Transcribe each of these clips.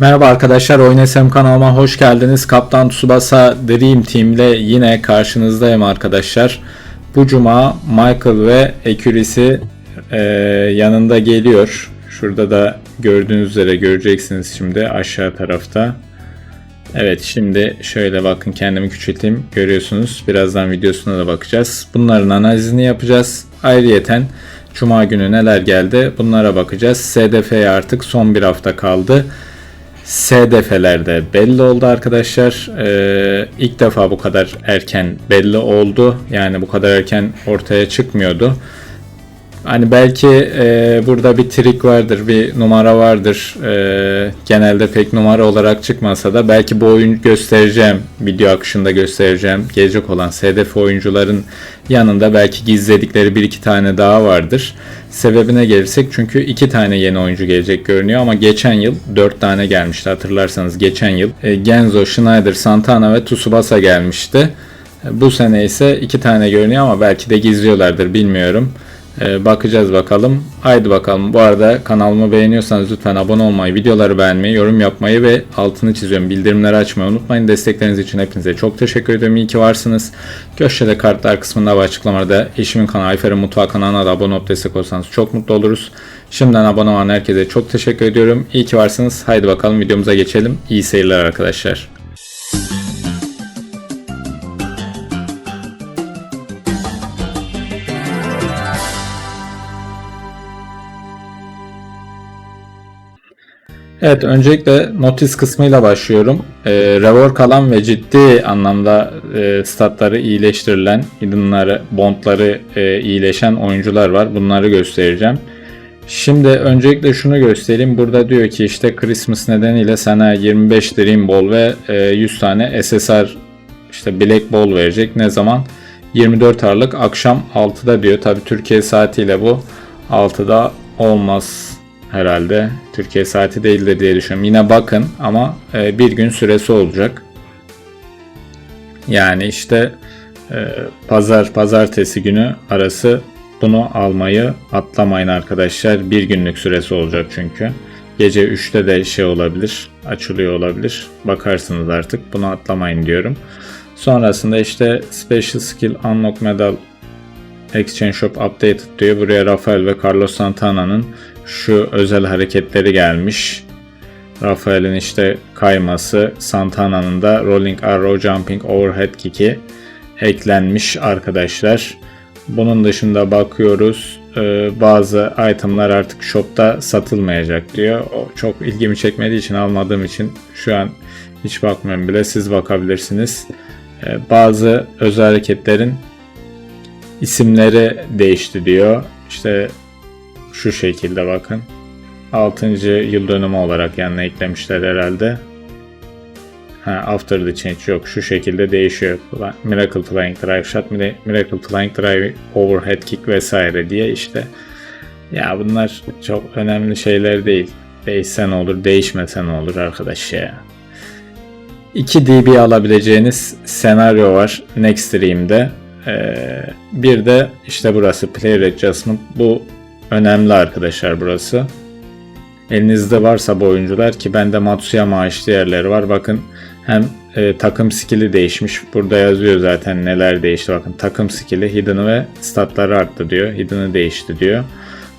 Merhaba arkadaşlar, Oynasem kanalıma hoş geldiniz. Kaptan Tsubasa Dream Team ile yine karşınızdayım arkadaşlar. Bu cuma Michael ve Ekürisi e, yanında geliyor. Şurada da gördüğünüz üzere göreceksiniz şimdi aşağı tarafta. Evet şimdi şöyle bakın kendimi küçülteyim. Görüyorsunuz. Birazdan videosuna da bakacağız. Bunların analizini yapacağız. Ayrıyeten Cuma günü neler geldi bunlara bakacağız. SDF'ye artık son bir hafta kaldı. SDF'lerde belli oldu arkadaşlar. Ee, ilk defa bu kadar erken belli oldu. Yani bu kadar erken ortaya çıkmıyordu. Hani belki e, burada bir trik vardır, bir numara vardır. E, genelde pek numara olarak çıkmasa da belki bu oyun göstereceğim, video akışında göstereceğim gelecek olan SDF oyuncuların yanında belki gizledikleri bir iki tane daha vardır. Sebebine gelirsek çünkü iki tane yeni oyuncu gelecek görünüyor ama geçen yıl dört tane gelmişti hatırlarsanız geçen yıl. E, Genzo, Schneider, Santana ve Tsubasa gelmişti. E, bu sene ise iki tane görünüyor ama belki de gizliyorlardır bilmiyorum. Ee, bakacağız bakalım. Haydi bakalım. Bu arada kanalımı beğeniyorsanız lütfen abone olmayı, videoları beğenmeyi, yorum yapmayı ve altını çiziyorum. Bildirimleri açmayı unutmayın. Destekleriniz için hepinize çok teşekkür ederim. İyi ki varsınız. Köşede kartlar kısmında ve açıklamada eşimin kanalı Ayfer'in Mutfağı kanalına da abone olup destek olsanız çok mutlu oluruz. Şimdiden abone olan herkese çok teşekkür ediyorum. İyi ki varsınız. Haydi bakalım videomuza geçelim. İyi seyirler arkadaşlar. Evet, öncelikle notis kısmıyla başlıyorum. E, rework alan ve ciddi anlamda e, statları iyileştirilen, hidden'ları, bondları e, iyileşen oyuncular var. Bunları göstereceğim. Şimdi öncelikle şunu göstereyim. Burada diyor ki işte Christmas nedeniyle sana 25 Dream Ball ve e, 100 tane SSR işte Black Ball verecek. Ne zaman? 24 Aralık akşam 6'da diyor. Tabi Türkiye saatiyle bu 6'da olmaz herhalde. Türkiye saati değildir diye düşünüyorum. Yine bakın ama e, bir gün süresi olacak. Yani işte e, pazar pazartesi günü arası bunu almayı atlamayın arkadaşlar. Bir günlük süresi olacak çünkü. Gece 3'te de şey olabilir, açılıyor olabilir. Bakarsınız artık. Bunu atlamayın diyorum. Sonrasında işte Special Skill Unlock Medal Exchange Shop Updated diyor. Buraya Rafael ve Carlos Santana'nın şu özel hareketleri gelmiş. Rafael'in işte kayması, Santana'nın da Rolling Arrow Jumping Overhead Kick'i eklenmiş arkadaşlar. Bunun dışında bakıyoruz e, bazı itemlar artık shopta satılmayacak diyor. O çok ilgimi çekmediği için almadığım için şu an hiç bakmıyorum bile siz bakabilirsiniz. E, bazı özel hareketlerin isimleri değişti diyor. İşte şu şekilde bakın. 6. yıl dönümü olarak yanına eklemişler herhalde. Ha, after the change yok. Şu şekilde değişiyor. Miracle Flying Drive Shot, Miracle Flying Drive Overhead Kick vesaire diye işte. Ya bunlar çok önemli şeyler değil. Değişse ne olur, değişmese ne olur arkadaş ya. 2 dB alabileceğiniz senaryo var Next Dream'de. Ee, bir de işte burası Player Adjustment. Bu önemli arkadaşlar burası. Elinizde varsa bu oyuncular ki bende Matsuyama işte yerleri var. Bakın hem e, takım skill'i değişmiş. Burada yazıyor zaten neler değişti. Bakın takım skill'i hidden'ı ve statları arttı diyor. Hidden'ı değişti diyor.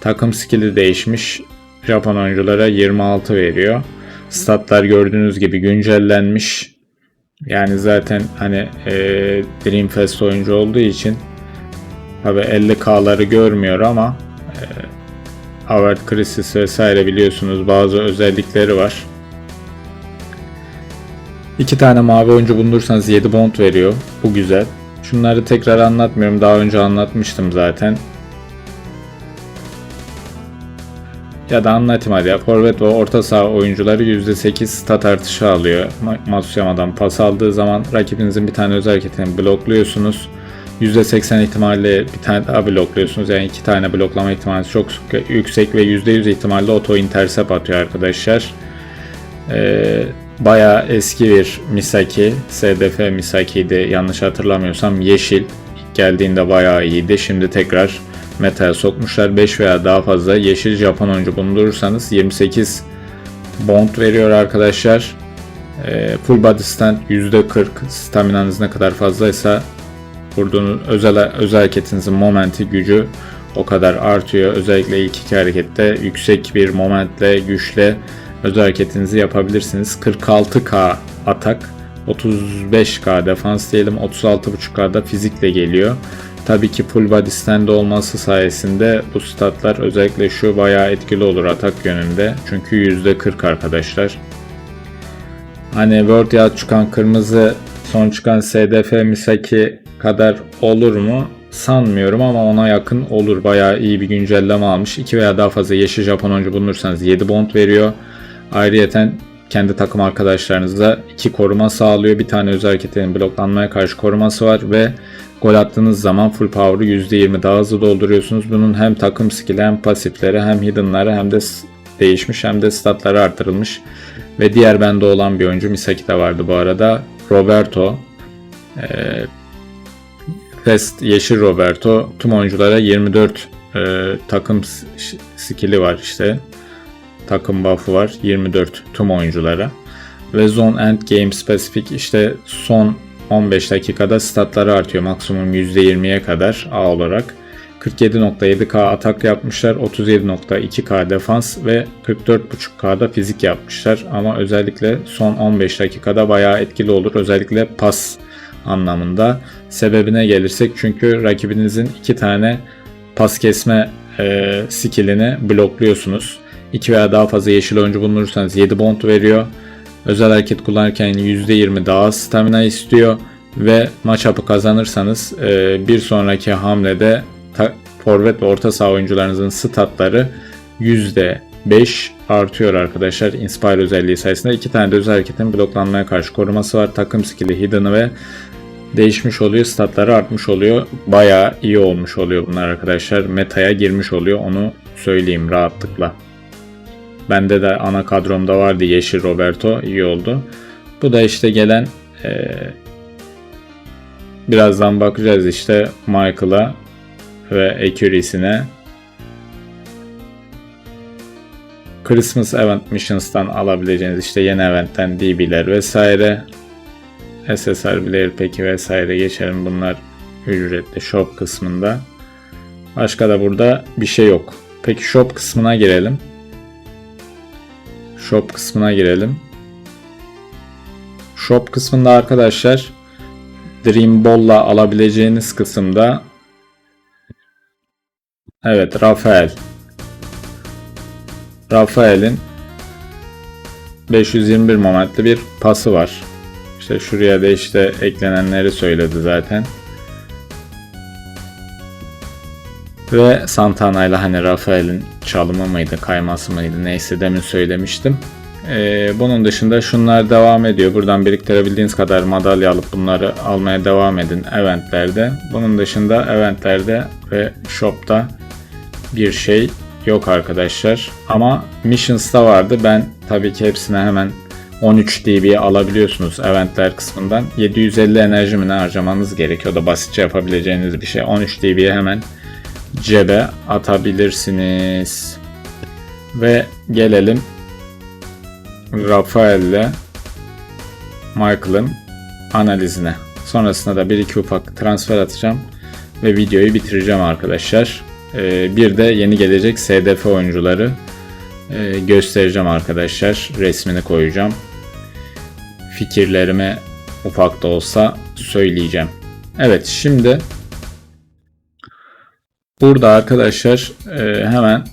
Takım skill'i değişmiş. Japon oyunculara 26 veriyor. Statlar gördüğünüz gibi güncellenmiş. Yani zaten hani e, Dreamfest oyuncu olduğu için tabi 50k'ları görmüyor ama Avert Crisis vesaire biliyorsunuz bazı özellikleri var. İki tane mavi oyuncu bulundursanız 7 bond veriyor. Bu güzel. Şunları tekrar anlatmıyorum. Daha önce anlatmıştım zaten. Ya da anlatayım hadi ya. Forvet ve orta saha oyuncuları %8 stat artışı alıyor. Matsuyama'dan pas aldığı zaman rakibinizin bir tane özel hareketini blokluyorsunuz. %80 ihtimalle bir tane daha blokluyorsunuz. Yani iki tane bloklama ihtimali çok yüksek ve %100 ihtimalle auto intercept atıyor arkadaşlar. Ee, Baya eski bir Misaki. SDF Misaki'ydi yanlış hatırlamıyorsam. Yeşil. İlk geldiğinde bayağı iyiydi. Şimdi tekrar meta'ya sokmuşlar. 5 veya daha fazla yeşil Japon oyuncu bulundurursanız 28 bond veriyor arkadaşlar. Ee, full body stand %40 staminanız ne kadar fazlaysa vurduğunuz özel, özel hareketinizin momenti gücü o kadar artıyor. Özellikle ilk iki harekette yüksek bir momentle güçle özel hareketinizi yapabilirsiniz. 46k atak 35k defans diyelim 36.5k'da fizikle geliyor. Tabii ki full body stand olması sayesinde bu statlar özellikle şu bayağı etkili olur atak yönünde. Çünkü %40 arkadaşlar. Hani World Yard çıkan kırmızı son çıkan SDF Misaki kadar olur mu? Sanmıyorum ama ona yakın olur. Bayağı iyi bir güncelleme almış. 2 veya daha fazla yeşil Japon oyuncu bulunursanız 7 bond veriyor. Ayrıyeten kendi takım arkadaşlarınıza 2 koruma sağlıyor. Bir tane özel hareketlerin bloklanmaya karşı koruması var ve gol attığınız zaman full power'ı %20 daha hızlı dolduruyorsunuz. Bunun hem takım skill'i hem pasifleri hem hidden'ları hem de değişmiş hem de statları artırılmış. Ve diğer bende olan bir oyuncu Misaki de vardı bu arada. Roberto. Ee, Fest Yeşil Roberto tüm oyunculara 24 e, takım skill'i var işte. Takım buff'ı var 24 tüm oyunculara. Ve Zone End Game Specific işte son 15 dakikada statları artıyor maksimum %20'ye kadar A olarak. 47.7k atak yapmışlar, 37.2k defans ve 44.5k'da fizik yapmışlar. Ama özellikle son 15 dakikada bayağı etkili olur. Özellikle pas anlamında. Sebebine gelirsek çünkü rakibinizin iki tane pas kesme e, skillini blokluyorsunuz. 2 veya daha fazla yeşil oyuncu bulunursanız 7 bond veriyor. Özel hareket kullanırken %20 daha stamina istiyor ve maç kazanırsanız e, bir sonraki hamlede forvet ve orta saha oyuncularınızın statları %5 artıyor arkadaşlar. Inspire özelliği sayesinde iki tane de özel hareketin bloklanmaya karşı koruması var. Takım skill'i Hidden'ı ve değişmiş oluyor. Statları artmış oluyor. Bayağı iyi olmuş oluyor bunlar arkadaşlar. Meta'ya girmiş oluyor. Onu söyleyeyim rahatlıkla. Bende de ana kadromda vardı Yeşil Roberto. iyi oldu. Bu da işte gelen ee, birazdan bakacağız işte Michael'a ve accuracy'ne. Christmas Event Missions'tan alabileceğiniz işte yeni eventten DB'ler vesaire SSR Player peki vesaire geçelim bunlar ücretli shop kısmında. Başka da burada bir şey yok. Peki shop kısmına girelim. Shop kısmına girelim. Shop kısmında arkadaşlar Dream Ball'la alabileceğiniz kısımda Evet Rafael Rafael'in 521 momentli bir pası var. İşte şuraya da işte eklenenleri söyledi zaten. Ve Santana ile hani Rafael'in çalımı mıydı, kayması mıydı neyse demin söylemiştim. Ee, bunun dışında şunlar devam ediyor. Buradan biriktirebildiğiniz kadar madalya alıp bunları almaya devam edin eventlerde. Bunun dışında eventlerde ve shop'ta bir şey yok arkadaşlar. Ama Missions'ta vardı. Ben tabii ki hepsine hemen 13 dB alabiliyorsunuz eventler kısmından. 750 enerji mi ne harcamanız gerekiyor. Da basitçe yapabileceğiniz bir şey. 13 dB'ye hemen cebe atabilirsiniz. Ve gelelim Rafael ile Michael'ın analizine. Sonrasında da bir iki ufak transfer atacağım ve videoyu bitireceğim arkadaşlar. Ee, bir de yeni gelecek SDF oyuncuları e, göstereceğim arkadaşlar. Resmini koyacağım. Fikirlerimi ufak da olsa söyleyeceğim. Evet şimdi burada arkadaşlar e, hemen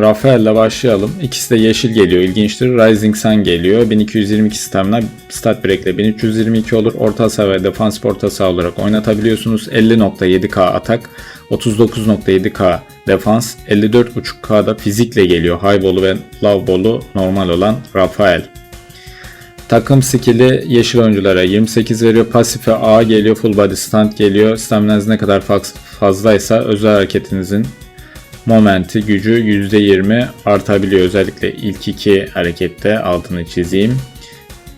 Rafael'le başlayalım. İkisi de yeşil geliyor. İlginçtir. Rising Sun geliyor. 1222 stamina stat break ile 1322 olur. Orta saha ve defans orta saha olarak oynatabiliyorsunuz. 50.7k atak, 39.7k defans, 54.5k'da fizikle geliyor. High ball'u ve low ball'u normal olan Rafael. Takım skill'i yeşil oyunculara 28 veriyor. Pasife A geliyor. Full body stand geliyor. Staminanız ne kadar fazlaysa özel hareketinizin momenti gücü %20 artabiliyor. Özellikle ilk iki harekette altını çizeyim.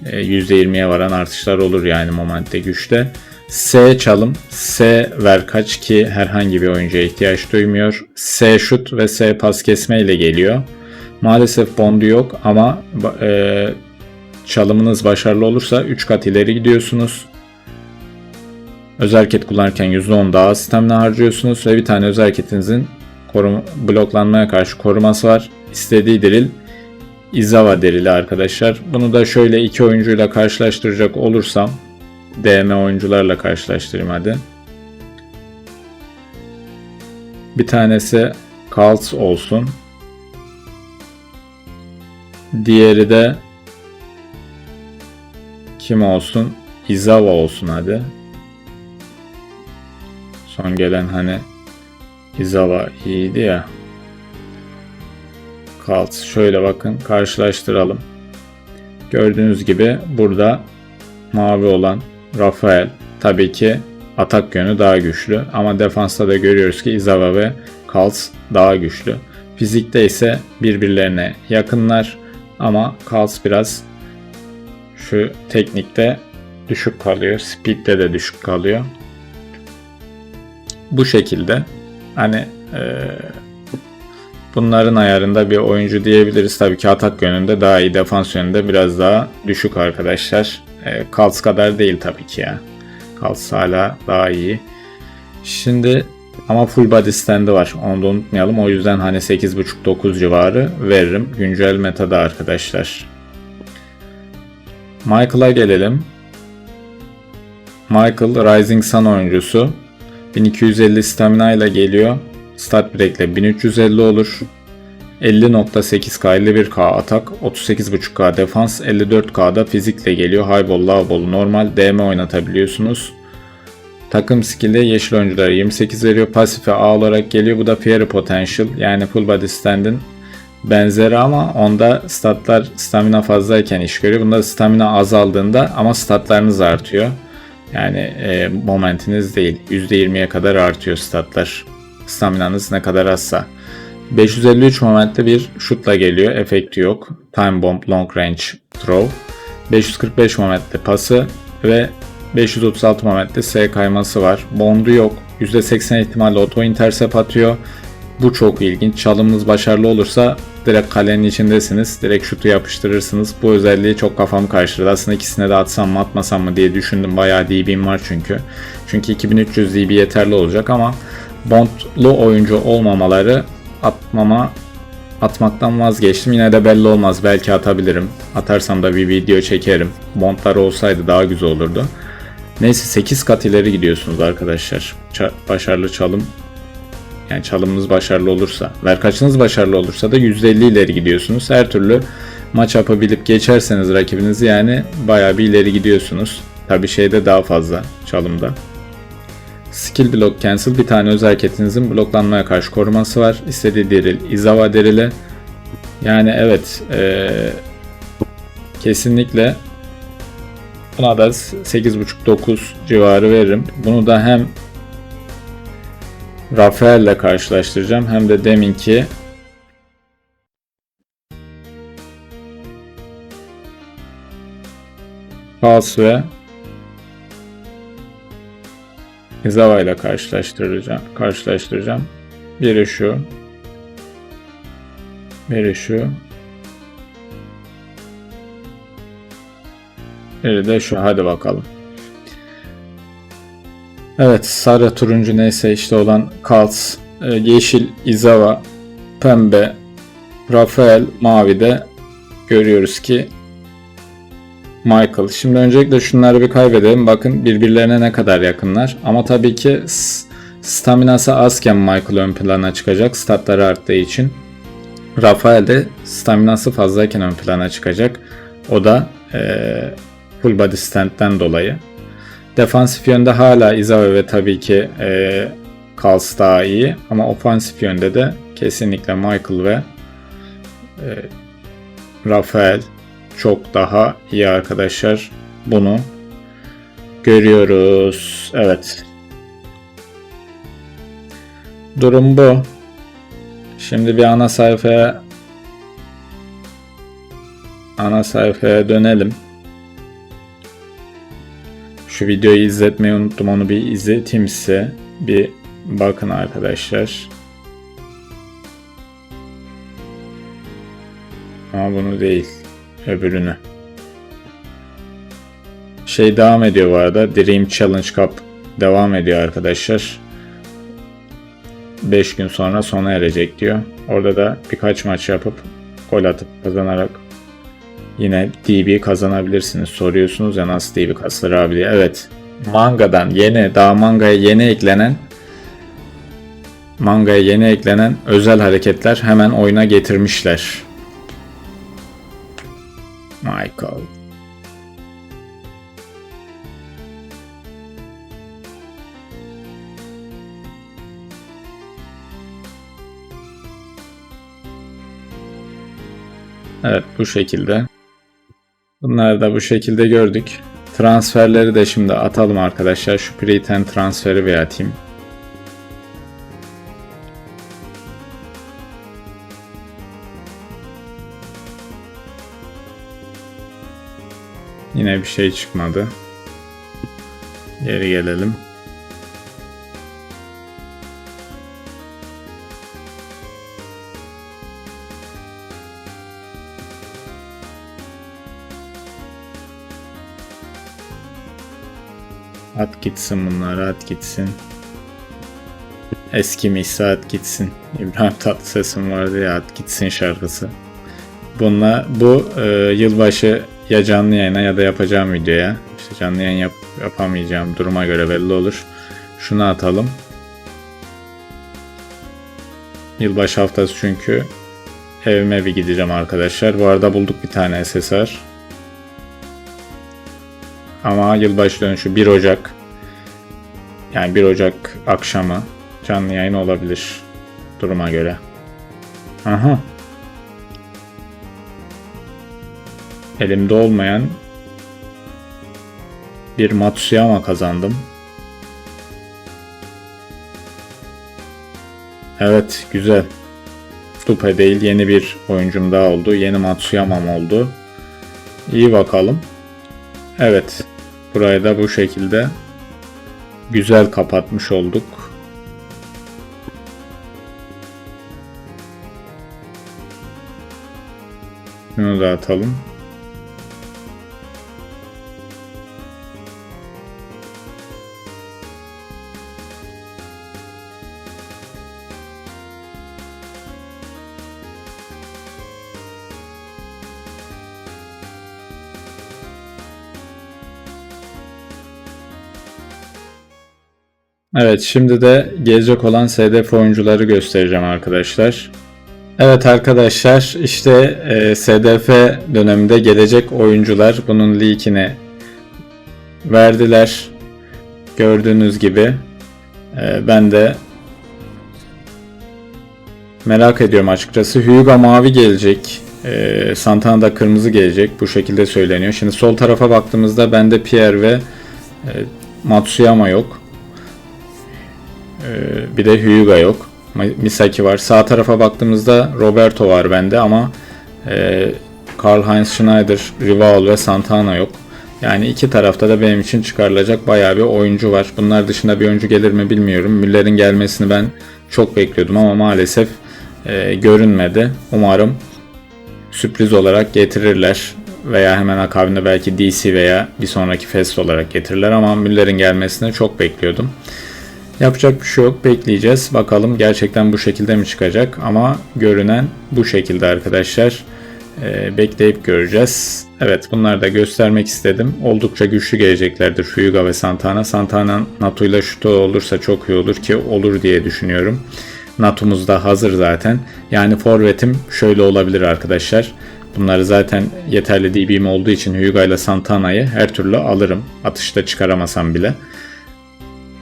%20'ye e, varan artışlar olur yani momentte güçte. S çalım, S ver kaç ki herhangi bir oyuncuya ihtiyaç duymuyor. S şut ve S pas kesme ile geliyor. Maalesef bondu yok ama e, çalımınız başarılı olursa 3 kat ileri gidiyorsunuz. Özel hareket kullanırken %10 daha stamina harcıyorsunuz ve bir tane özel hareketinizin koruma, bloklanmaya karşı koruması var. İstediği diril Izawa dirili arkadaşlar. Bunu da şöyle iki oyuncuyla karşılaştıracak olursam DM oyuncularla karşılaştırayım hadi. Bir tanesi Kals olsun. Diğeri de kim olsun? Izawa olsun hadi. Son gelen hani Izawa iyiydi ya. Kalt. Şöyle bakın karşılaştıralım. Gördüğünüz gibi burada mavi olan Rafael tabii ki atak yönü daha güçlü ama defansta da görüyoruz ki Izawa ve Kals daha güçlü. Fizikte ise birbirlerine yakınlar ama Kals biraz şu teknikte düşük kalıyor. Speed'de de düşük kalıyor. Bu şekilde hani e, bunların ayarında bir oyuncu diyebiliriz. Tabii ki atak yönünde daha iyi, defans yönünde biraz daha düşük arkadaşlar. E, Kals kadar değil tabii ki ya. Kals hala daha iyi. Şimdi ama full body standı var. Onu da unutmayalım. O yüzden hani 8.5-9 civarı veririm. Güncel metada arkadaşlar. Michael'a gelelim. Michael Rising Sun oyuncusu. 1250 stamina ile geliyor. Start break ile 1350 olur. 50.8k 51k atak, 38.5k defans, 54k'da fizikle geliyor. High ball, low ball, normal DM oynatabiliyorsunuz. Takım skill'de yeşil oyunculara 28 veriyor. Pasife A olarak geliyor. Bu da Fairy Potential yani full body stand'in benzeri ama onda statlar stamina fazlayken iş görüyor. Bunda stamina azaldığında ama statlarınız artıyor. Yani e, momentiniz değil. %20'ye kadar artıyor statlar. Staminanız ne kadar azsa. 553 momentte bir şutla geliyor. Efekti yok. Time Bomb Long Range Throw. 545 momentte pası ve 536 momentte S kayması var. Bondu yok. %80 ihtimalle auto intercept atıyor. Bu çok ilginç. Çalımınız başarılı olursa direkt kalenin içindesiniz. Direkt şutu yapıştırırsınız. Bu özelliği çok kafam karşıladı. Aslında ikisine de atsam mı atmasam mı diye düşündüm. Bayağı DB'm var çünkü. Çünkü 2300 DB yeterli olacak ama Bondlu oyuncu olmamaları atmama atmaktan vazgeçtim. Yine de belli olmaz. Belki atabilirim. Atarsam da bir video çekerim. Bondlar olsaydı daha güzel olurdu. Neyse 8 kat ileri gidiyorsunuz arkadaşlar. Ça- başarılı çalım yani çalımınız başarılı olursa, verkaçınız başarılı olursa da %50 ileri gidiyorsunuz. Her türlü maç yapabilip geçerseniz rakibinizi yani bayağı bir ileri gidiyorsunuz. Tabi şeyde daha fazla çalımda. Skill block cancel bir tane özel hareketinizin bloklanmaya karşı koruması var. İstediği deril Izawa derili. Yani evet ee, kesinlikle buna da 8.5-9 civarı veririm. Bunu da hem Rafael ile karşılaştıracağım hem de deminki Pals ve Izawa ile karşılaştıracağım. Karşılaştıracağım. Biri şu. Biri şu. Biri de şu. Hadi bakalım. Evet sarı turuncu neyse işte olan Kals, e, yeşil Izawa, pembe Rafael, mavi de görüyoruz ki Michael. Şimdi öncelikle şunları bir kaybedelim. Bakın birbirlerine ne kadar yakınlar. Ama tabii ki staminası azken Michael ön plana çıkacak. Statları arttığı için. Rafael de staminası fazlayken ön plana çıkacak. O da e, full body stand'den dolayı. Defansif yönde hala Izawa ve tabii ki e, Kals daha iyi. Ama ofansif yönde de kesinlikle Michael ve e, Rafael çok daha iyi arkadaşlar. Bunu görüyoruz. Evet. Durum bu. Şimdi bir ana sayfaya ana sayfaya dönelim. Şu videoyu izletmeyi unuttum. Onu bir izleteyim size. Bir bakın arkadaşlar. Ama bunu değil. Öbürünü. Şey devam ediyor bu arada. Dream Challenge Cup devam ediyor arkadaşlar. 5 gün sonra sona erecek diyor. Orada da birkaç maç yapıp gol atıp kazanarak yine DB kazanabilirsiniz. Soruyorsunuz ya nasıl DB kasılır abi diye. Evet. Mangadan yeni, daha mangaya yeni eklenen mangaya yeni eklenen özel hareketler hemen oyuna getirmişler. Michael. Evet bu şekilde. Bunları da bu şekilde gördük. Transferleri de şimdi atalım arkadaşlar. Şu pre transferi bir atayım. Yine bir şey çıkmadı. Geri gelelim. At gitsin bunlar, at gitsin. Eski Mihsa at gitsin. İbrahim Tatlıses'in vardı ya at gitsin şarkısı. Bununla bu e, yılbaşı ya canlı yayına ya da yapacağım videoya. İşte canlı yayın yap, yapamayacağım duruma göre belli olur. Şunu atalım. Yılbaşı haftası çünkü evime bir gideceğim arkadaşlar. Bu arada bulduk bir tane SSR. Ama yılbaşı dönüşü 1 Ocak yani 1 Ocak akşamı canlı yayın olabilir duruma göre. Aha. Elimde olmayan bir Matsuyama kazandım. Evet güzel. Dupe değil yeni bir oyuncum daha oldu. Yeni Matsuyama'm oldu. İyi bakalım. Evet. Burayı da bu şekilde güzel kapatmış olduk. Bunu da atalım. Evet şimdi de gelecek olan SDF oyuncuları göstereceğim arkadaşlar. Evet arkadaşlar işte e, SDF döneminde gelecek oyuncular bunun linkini verdiler. Gördüğünüz gibi e, ben de merak ediyorum açıkçası. Hyuga mavi gelecek. E, Santana da kırmızı gelecek. Bu şekilde söyleniyor. Şimdi sol tarafa baktığımızda bende Pierre ve e, Matsuyama yok. Ee, bir de Hyuga yok. Misaki var. Sağ tarafa baktığımızda Roberto var bende ama e, Karl-Heinz Schneider, Rival ve Santana yok. Yani iki tarafta da benim için çıkarılacak bayağı bir oyuncu var. Bunlar dışında bir oyuncu gelir mi bilmiyorum. Müller'in gelmesini ben çok bekliyordum ama maalesef e, görünmedi. Umarım sürpriz olarak getirirler veya hemen akabinde belki DC veya bir sonraki fest olarak getirirler ama Müller'in gelmesini çok bekliyordum. Yapacak bir şey yok. Bekleyeceğiz. Bakalım gerçekten bu şekilde mi çıkacak? Ama görünen bu şekilde arkadaşlar. Ee, bekleyip göreceğiz. Evet bunları da göstermek istedim. Oldukça güçlü geleceklerdir Fuga ve Santana. Santana NATO ile şutu olursa çok iyi olur ki olur diye düşünüyorum. NATO'muz da hazır zaten. Yani forvetim şöyle olabilir arkadaşlar. Bunları zaten yeterli DB'm olduğu için Hyuga ile Santana'yı her türlü alırım. Atışta çıkaramasam bile.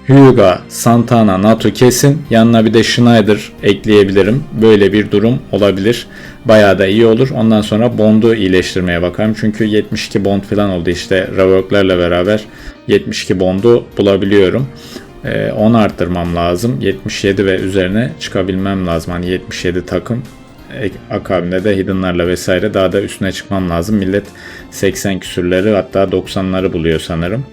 Hyuga, Santana, Nato kesin. Yanına bir de Schneider ekleyebilirim. Böyle bir durum olabilir. Bayağı da iyi olur. Ondan sonra Bond'u iyileştirmeye bakarım. Çünkü 72 Bond falan oldu işte. Rework'lerle beraber 72 Bond'u bulabiliyorum. Ee, onu arttırmam lazım. 77 ve üzerine çıkabilmem lazım. Hani 77 takım akabinde de hidden'larla vesaire daha da üstüne çıkmam lazım. Millet 80 küsürleri hatta 90'ları buluyor sanırım.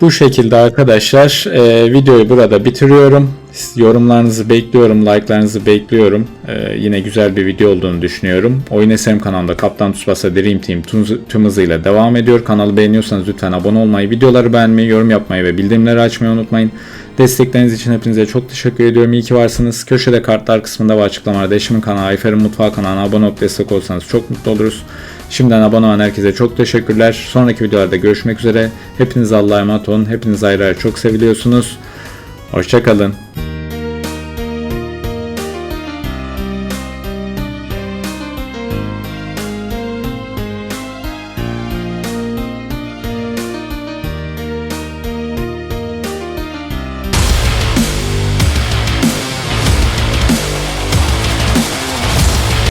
Bu şekilde arkadaşlar e, videoyu burada bitiriyorum. Yorumlarınızı bekliyorum, like'larınızı bekliyorum. E, yine güzel bir video olduğunu düşünüyorum. Oyun SM kanalında Kaptan Tsubasa Dream Team tüm, tüm hızıyla devam ediyor. Kanalı beğeniyorsanız lütfen abone olmayı, videoları beğenmeyi, yorum yapmayı ve bildirimleri açmayı unutmayın. Destekleriniz için hepinize çok teşekkür ediyorum. İyi ki varsınız. Köşede kartlar kısmında ve açıklamalarda eşimin kanalı Ayfer'in Mutfağı kanalına abone olup destek olsanız çok mutlu oluruz. Şimdiden abone olan herkese çok teşekkürler. Sonraki videolarda görüşmek üzere. Hepiniz Allah'a emanet olun. Hepiniz ayrı ayrı çok seviliyorsunuz. Hoşçakalın.